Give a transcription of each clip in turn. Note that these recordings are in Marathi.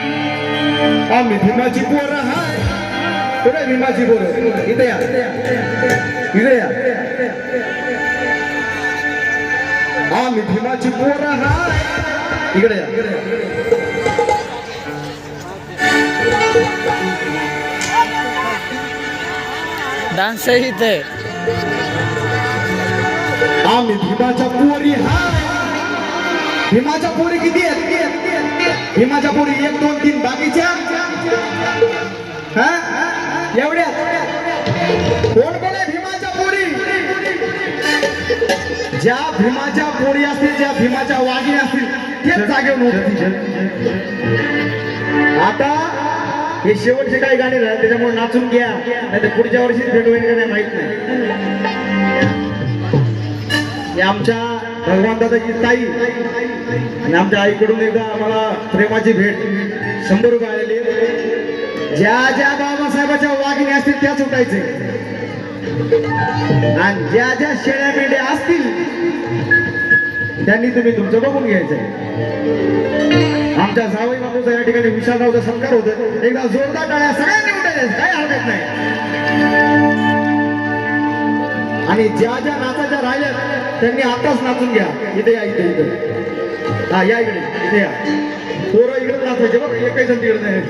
आम्ही भीमाची पोर हाय कुठे भीमाची पोर इथे या इथे या आम्ही भीमाची पोर हाय इकडे या डान्स इथे आम्ही भीमाच्या पोरी हाय भीमाच्या पोरी किती आहेत भीमाच्या पुढे एक दोन तीन बाकीच्या? एवढ्या? कोण कोण आहे भीमाच्या पोरी ज्या भीमाच्या पोरी असतील ज्या भीमाच्या वाघी असतील तेच जागेवर आता हे शेवटचे काही गाणे राहिले त्याच्यामुळे नाचून घ्या. नाही तर पुढच्या वर्षी भेट होईल का नाही माहीत नाही. आमच्या भगवान दादाजी ताई आणि आमच्या आईकडून एकदा आम्हाला प्रेमाची भेट शंभर रुपये आलेली आहे. ज्या ज्या बाबासाहेबाच्या वाघिणी असतील त्याच उठायचे आणि ज्या ज्या शेळ्या मेंढ्या असतील त्यांनी तुम्ही तुमचं बघून घ्यायचंय आमच्या जावई बाबूचा या ठिकाणी विशाल विशालरावचा सत्कार होत एकदा जोरदार टाळ्या सगळ्यांनी उठायचे काय हरकत नाही. आणि ज्या ज्या नाचाच्या राहिल्या त्यांनी आताच नाचून घ्या. इथे या इथे इथे. हा या इकडे इथे या. पोरं इकडे नाचायचे बघ एकही जण तिकडे नाही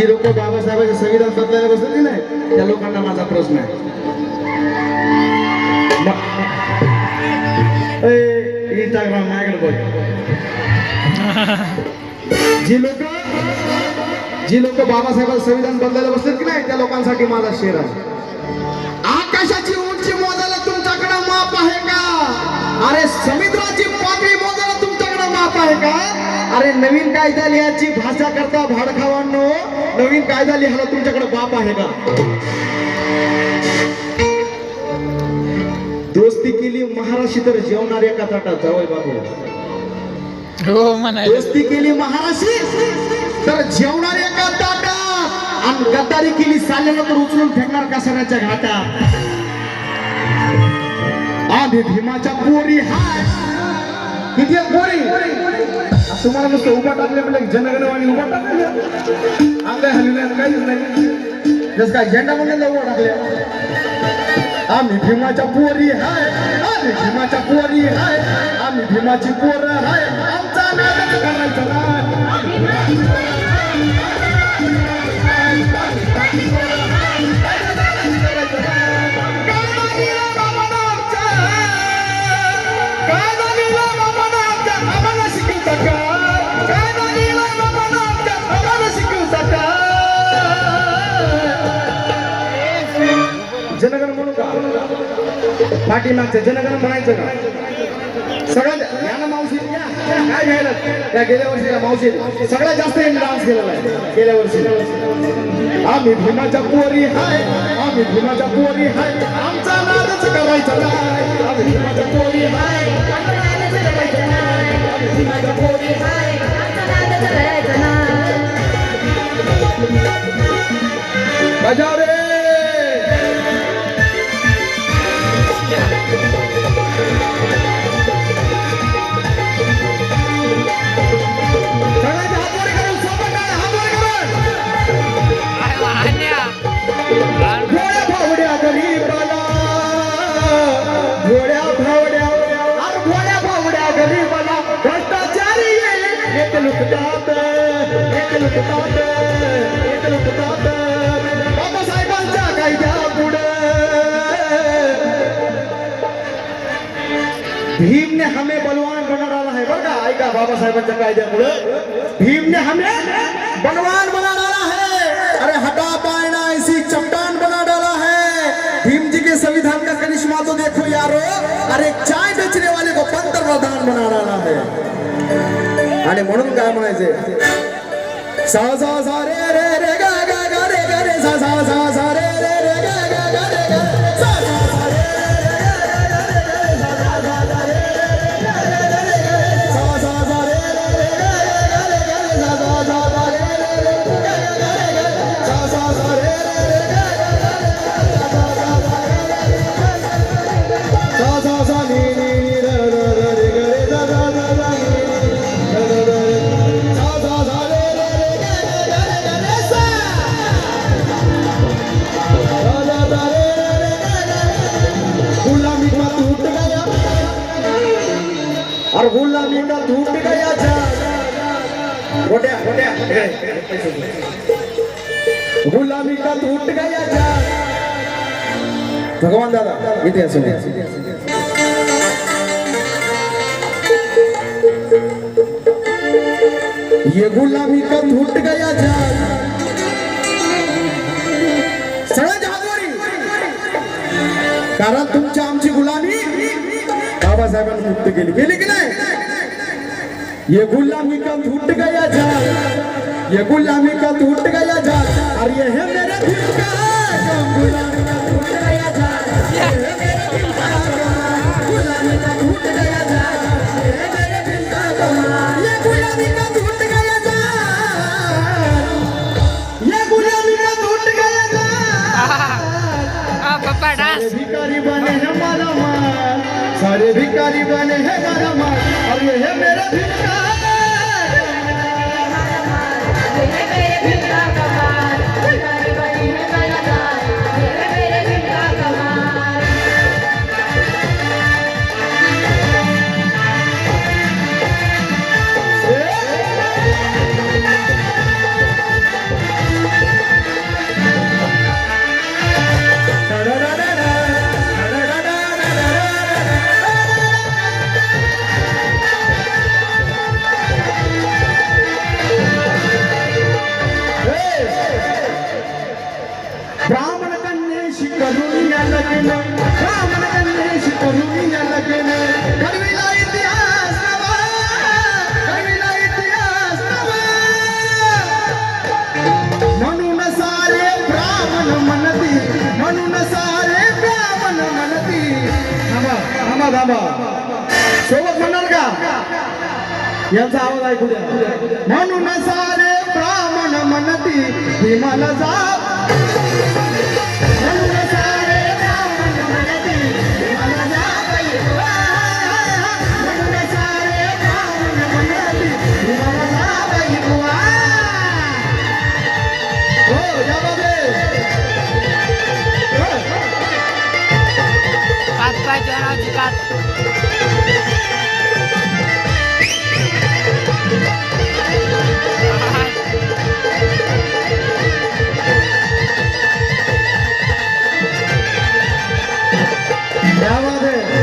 जी लोक बाबासाहेबांचे संविधान बदलायला बसले की नाही. त्या लोकांना माझा प्रश्न आहे. इंस्टाग्राम माझ्याकडे बघ. जी लोक जी लोक बाबासाहेबांचं संविधान बदलायला बसलेत की नाही त्या लोकांसाठी माझा शेर आहे. आकाशाची उंची मोजायला तुमच्याकडे माप आहे का? अरे समुद्राची पातळी मोजायला तुमच्याकडे माप आहे का? अरे नवीन कायदा लिहायची भाषा करता भाडखावांनो. नवीन कायदा लिहायला तुमच्याकडे बाप आहे का? दोस्ती केली महाराष्ट्री तर जेवणार एका ताटात. जावय बाबू. हो म्हणायला दोस्ती केली महाराष्ट्री तर जेवणार एका ताटात. आणि गद्दारी केली साल्याला तर उचलून फेकणार कसाऱ्याच्या घाटात. आधी भीमाच्या पोरी हाय. किती पोरी? तुम्हाला नुसतं उभा टाकले म्हणजे जनगणवाणी उभा टाकले आंब्या हल्ली काहीच नाही. जस काय झेंडा म्हणून उभा टाकल्या. आम्ही भीमाच्या पोरी हाय. आम्ही भीमाच्या पोरी हाय. आम्ही भीमाची पोर हाय. आमचा नाटक करायचं नाही. पाठीमागचं जनगण म्हणायचं का? सगळ्यात या मावशी काय घ्यायला? त्या गेल्या वर्षीच्या मावशी सगळ्यात जास्त यांनी डान्स केलेला आहे गेल्या वर्षी. आम्ही भीमाच्या पोरी हाय. आम्ही भीमाच्या पोरी हाय. आमचा नादच करायचा नाही. आम्ही भीमाच्या पोरी हाय. आमचा भीमाच्या पोरी हाय बजाव. रे सगळ्यांचे पुढे भीमने हमें बलवान है। बलवान बना डाला है। अरे हटा पायना ऐसी चट्टान बना डाला है। भीम जी के संविधान का करिश्मा तो देखो यारो। अरे चाय बेचने वाले को पंत प्रधान बना डाला है। आणि म्हणून काय म्हणायचे सा सा सा रे रे रे गा गा गा रे गा रे सा सा सा सा. ये गुलामी का टूट गया जान कारण तुमच्या आमची गुलामी बाबासाहेबांनी मुक्त के लिए ये गुलामी का टूट गया जान ये गुलामी का टूट गया जान और ये है मेरे दिल गुलामी का टूट गया जान ये मेरे का गुलामी का भिकारी बने हैं अरे हे मेरे भिकारी। थांबा सोबत म्हणणार का? यांचा आवाज ऐकू द्या. म्हणून सारे ब्राह्मण म्हणती भीमाला जा. म्हणून ભાઈ જણાવ જુગાત Yeah, I'm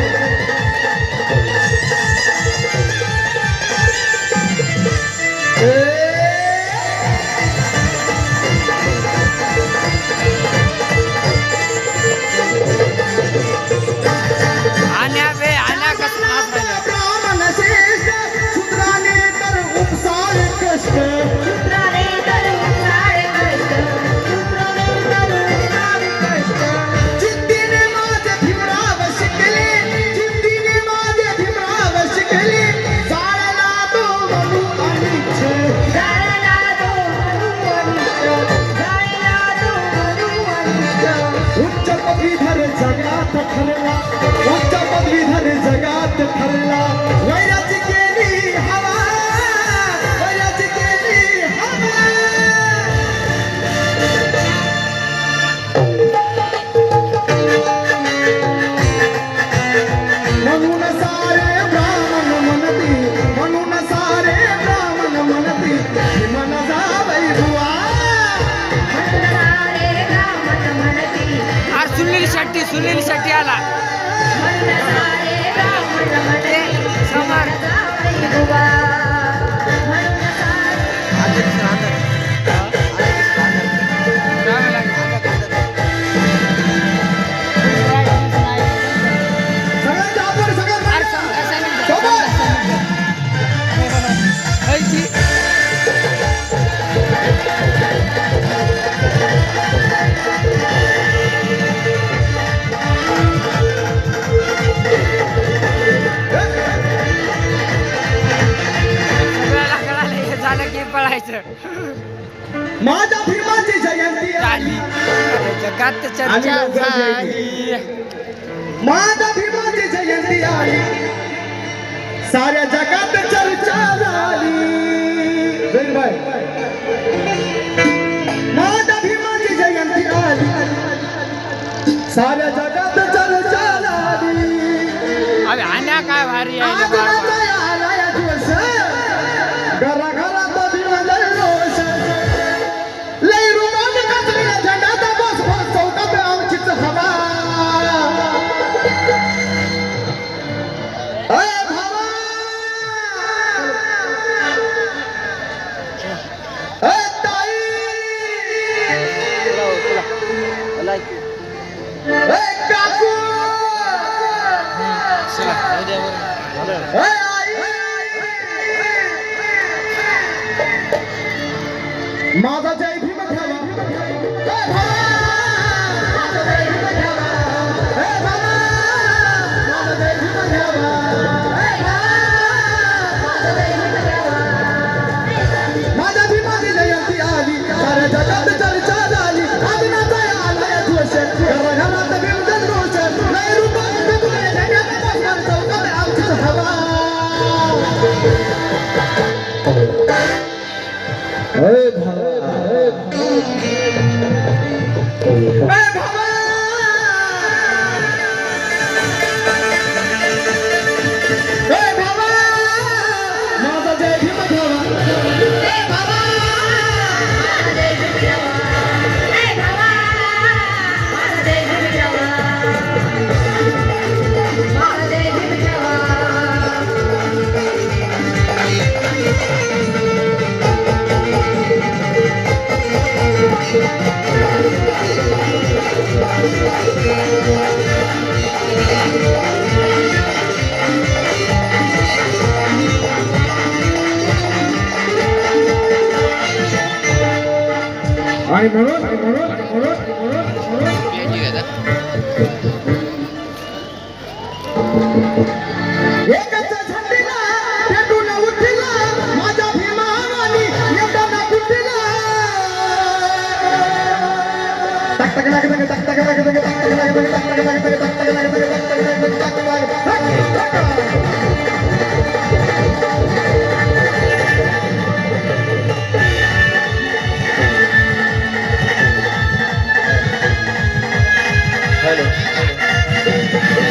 Oh, Ay, murut, murut, murut, murut, murut. Dia juga dah. Halo.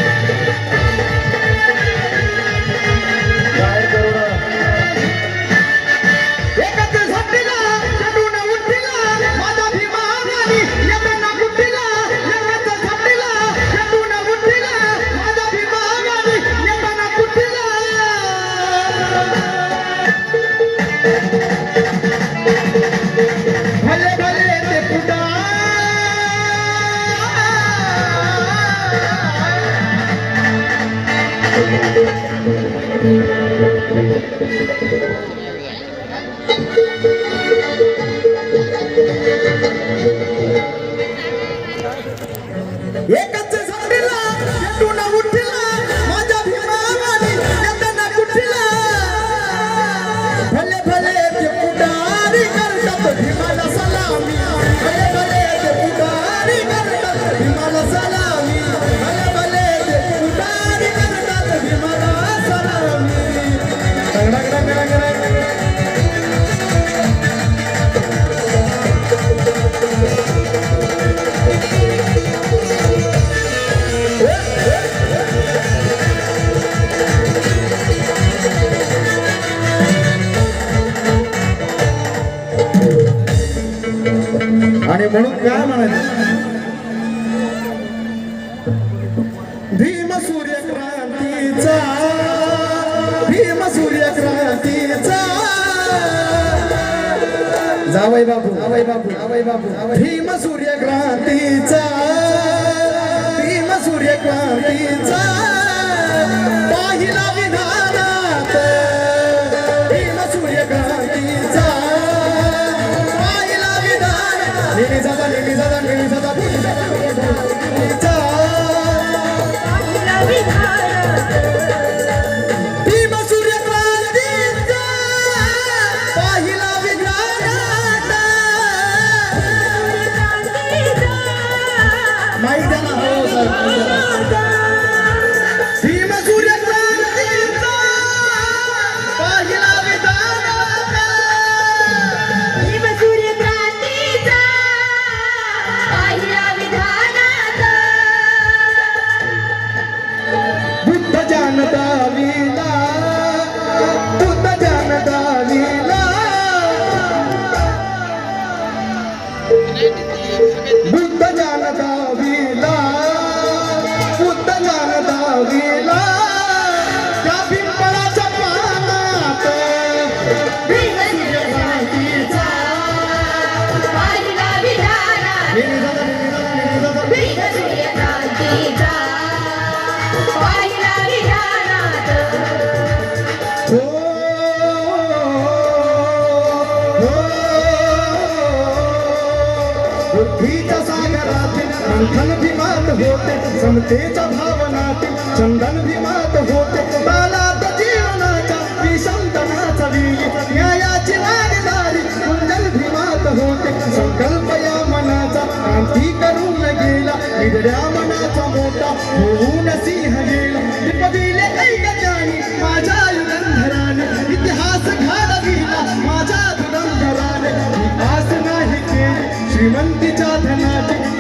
मंथन भीमात होते समतेच्या भावनात चंदन भीमात होते बालात जीवनाच्या विषमतनाचा वीज न्यायाची नागदारी कुंजल भीमात होते. संकल्प या मनाचा क्रांती करून गेला निगड्या मनाचा मोठा होऊन सिंह गेला. दिले ऐकत्यानी माझ्या युगंधराने इतिहास घडविला माझ्या दुरंधराने आस नाही केली श्रीमंतीच्या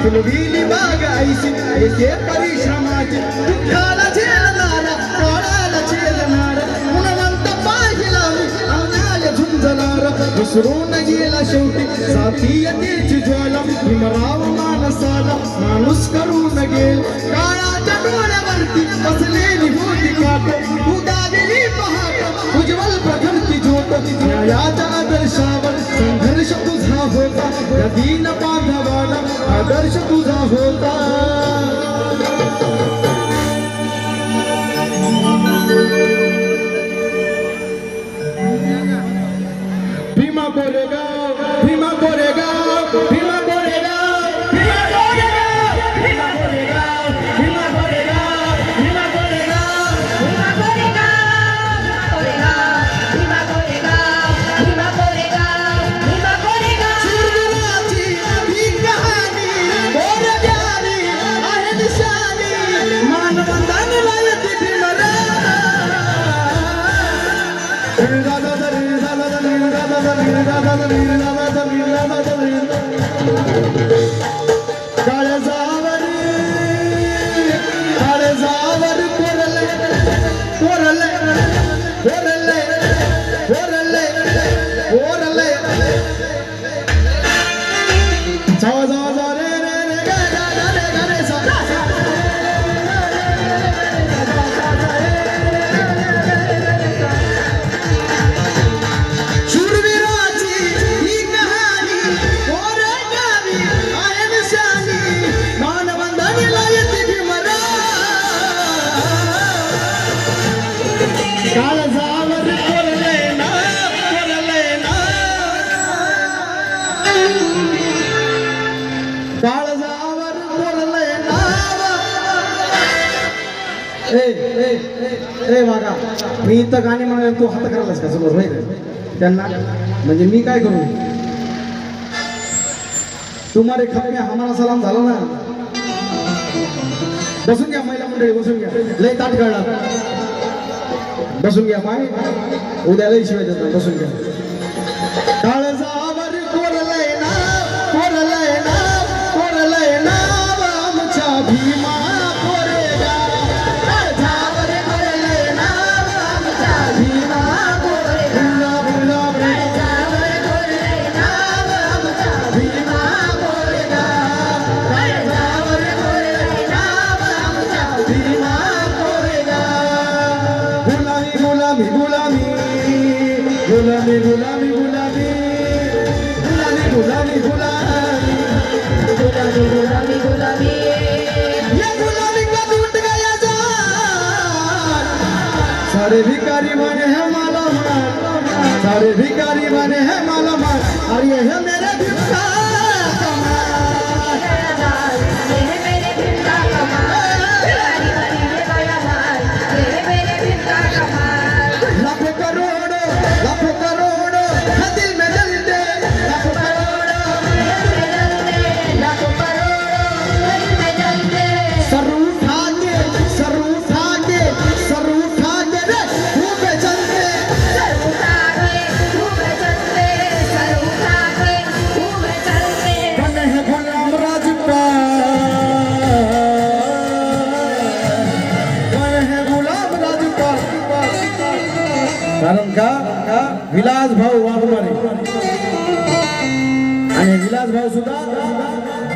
फुलविली बाग ऐशी एके परिश्रमाची दुःखाला झेलणारा काळाला झेलणारा गुणवंत पाहिला मी अन्याय झुंजणारा. विसरून गेला शेवटी साथीयतेची ज्वाला. भीमराव मानसाला माणूस करून गेल. काळाच्या डोळ्यावरती बसलेली होती काट. उदालेली पहाट उज्ज्वल प्रथमती न्यायाच्या आदर्शावर संघर्ष तुझा होता या दीन बांधवाला आदर्श तुझा होता. भीमा कोरेगाव जाओ जाओ जाओ रे रे रे ए ए मी इथं गाणी म्हणाले तू हात करायलास का समोर? माहिती त्यांना म्हणजे मी काय करू? तुम्हारे खपे हमारा सलाम झाला ना? बसून घ्या महिला मंडळी बसून घ्या. लय ताट कळला बसून घ्या माय उद्या लय शिवाय देतात बसून घ्या. काळजावर कोरलय कोरलय सारे भिकारी बने हैं माला माल सारे भिकारी बने हैं माला माल है मेरे भिकारी विलास भाऊ वाघमारे. आणि विलास भाऊ सुद्धा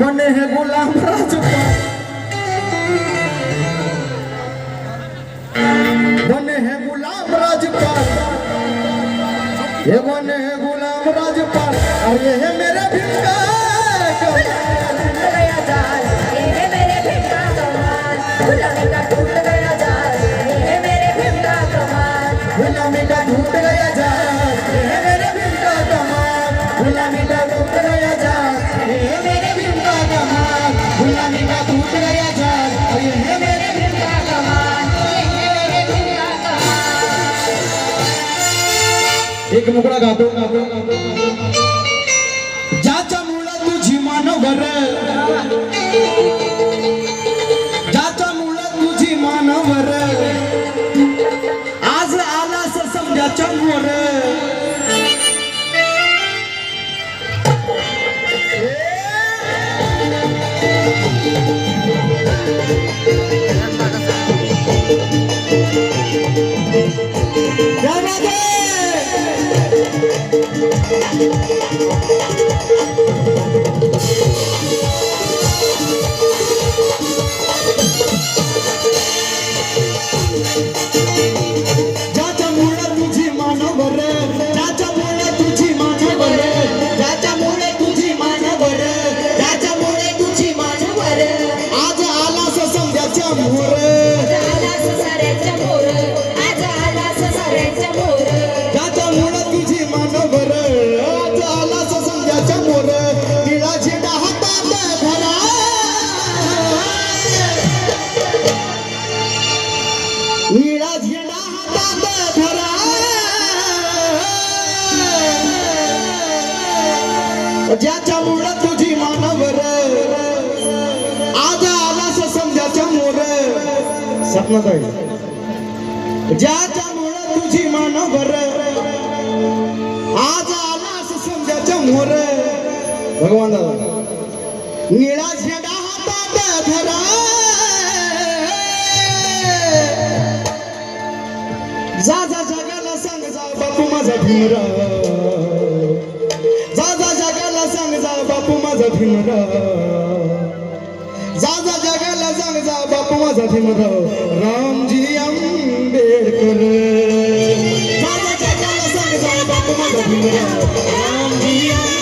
बने हे गुलाम राजपाल बने हे गुलाम राजपाल हे बने हे गुलाम राजपाल अरे हे है एक मुकडा गातो. ज्याच्या मुळे तुझी मानवर ज्याच्या मुळे तुझी मानवर आज आलास समजाच्या मोर. क्या सपनात ज्याच्या ज्याच्यामुळे तुझी मान मानवर आज आलास समजाच्या मोर. भगवान दादा. निळा झेडा हातात धरा. जा जा जगाला सांग जा बापू माझा भीमरा. जा जा जगाला सांग जा बापू माझा भीमरा. जा जा जगाला सांग जा बापू माझा भीमराव रामजी आंबेडकर जा जा जगाला सांग जा बापू माझा भीमराव रामजी आंबेडकर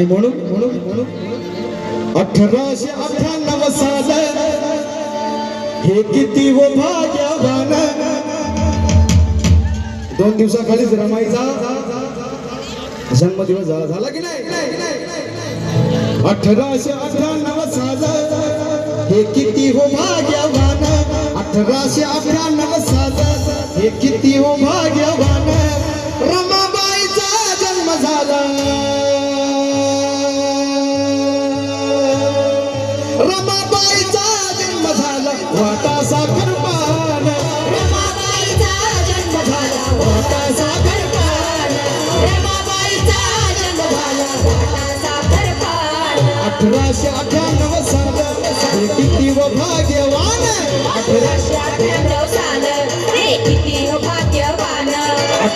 आणि म्हणून म्हणून म्हणून अठराशे अठ्ठ्याण्णव साल हे किती व भाग्यवान. दोन दिवसाखालीच रमायचा. जन्मदिवस झाला झाला की नाही? अठराशे अठ्ठ्याण्णव साल हे किती हो भाग्यवान. अठराशे अठ्ठ्याण्णव साल हे किती हो भाग्यवान.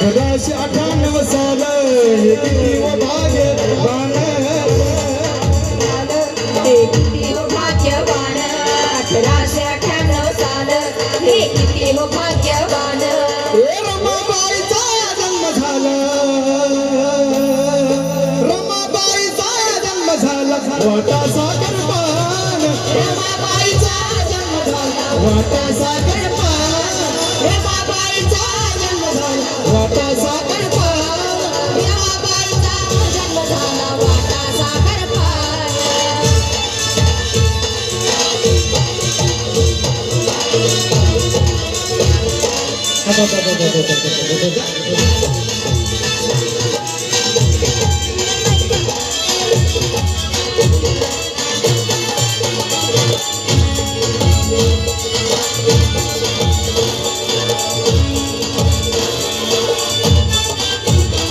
अठराशे अठ्ठ्याण्णव साल किती व भाग्यवान किती भाग्यवान अठराशे अठ्ठ्याण्णव साल किती हो भाग्यवान रमाबाईचा जन्म झाला। रमाबाईचा जन्म झाला। वाटा सागर पान रमाबाईचा जन्म झाला। वाटा सागर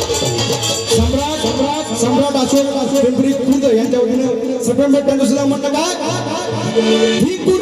सम्राट सम्राट सम्राट अशोक पिंपरी खुर्द यांच्या वतीनं सप्टेंबर टेन दुसरा म्हणणं काय?